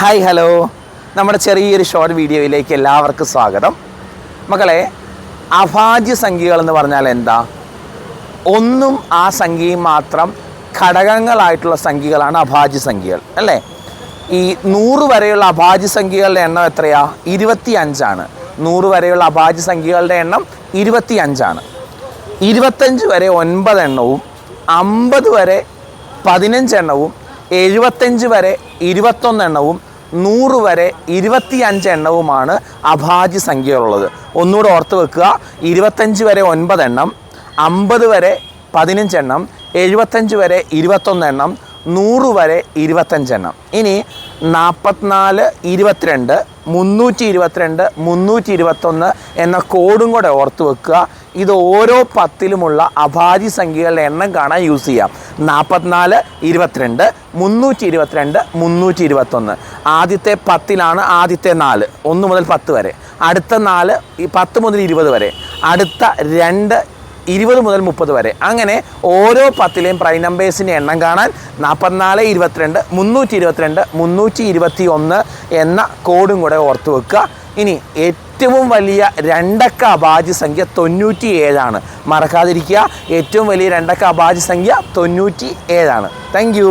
Hi hello നമ്മുടെ ചെറിയൊരു short വീഡിയോയിലേക്ക് എല്ലാവർക്കും സ്വാഗതം. മക്കളെ അഭാജ്യ സംഖ്യകൾ എന്ന് പറഞ്ഞാൽ എന്താ? ഒന്നും ആ സംഖ്യയും മാത്രം ഘടകങ്ങളായിട്ടുള്ള സംഖ്യകളാണ് അഭാജ്യ സംഖ്യകൾ അല്ലേ? ഈ നൂറ് വരെയുള്ള അഭാജ്യ സംഖ്യകളുടെ എണ്ണം എത്രയാ? ഇരുപത്തി അഞ്ചാണ് നൂറ് വരെയുള്ള അഭാജ്യ സംഖ്യകളുടെ എണ്ണം ഇരുപത്തി അഞ്ചാണ് ഇരുപത്തഞ്ച് വരെ ഒൻപത് എണ്ണവും അമ്പത് വരെ പതിനഞ്ച് എണ്ണവും എഴുപത്തഞ്ച് വരെ ഇരുപത്തൊന്ന് എണ്ണവും നൂറ് വരെ ഇരുപത്തിയഞ്ച് എണ്ണവുമാണ് അഭാജ്യ സംഖ്യകളുള്ളത്. ഒന്നുകൂടെ ഓർത്ത് വെക്കുക. ഇരുപത്തഞ്ച് വരെ ഒൻപത് എണ്ണം അമ്പത് വരെ പതിനഞ്ച് എണ്ണം എഴുപത്തഞ്ച് വരെ ഇരുപത്തൊന്ന് എണ്ണം നൂറ് വരെ ഇരുപത്തഞ്ചെണ്ണം ഇനി നാൽപ്പത്തിനാല് ഇരുപത്തിരണ്ട് മുന്നൂറ്റി ഇരുപത്തിരണ്ട് മുന്നൂറ്റി ഇരുപത്തൊന്ന് എന്ന കോഡും കൂടെ ഓർത്ത് വെക്കുക. ഇത് ഓരോ പത്തിലുമുള്ള അഭാജി സംഖ്യകളുടെ എണ്ണം കാണാൻ യൂസ് ചെയ്യാം. നാൽപ്പത്തിനാല് ഇരുപത്തിരണ്ട് മുന്നൂറ്റി ഇരുപത്തിരണ്ട് മുന്നൂറ്റി ഇരുപത്തൊന്ന് ആദ്യത്തെ പത്തിലാണ് ആദ്യത്തെ നാല്. ഒന്ന് മുതൽ പത്ത് വരെ. അടുത്ത നാല് പത്ത് മുതൽ ഇരുപത് വരെ. അടുത്ത രണ്ട് ഇരുപത് മുതൽ മുപ്പത് വരെ. അങ്ങനെ ഓരോ പത്തിലെയും പ്രൈം നമ്പേഴ്സിന്റെ എണ്ണം കാണാൻ നാൽപ്പത്തിനാല് ഇരുപത്തിരണ്ട് മുന്നൂറ്റി ഇരുപത്തിരണ്ട് മുന്നൂറ്റി ഇരുപത്തി ഒന്ന് എന്ന കോഡും കൂടെ ഓർത്ത് വെക്കുക. ഇനി ഏറ്റവും വലിയ രണ്ടക്ക അഭാജ്യ സംഖ്യ തൊണ്ണൂറ്റി ഏഴാണ് മറക്കാതിരിക്കുക. ഏറ്റവും വലിയ രണ്ടക്ക അഭാജ്യ സംഖ്യ തൊണ്ണൂറ്റി ഏഴാണ് താങ്ക്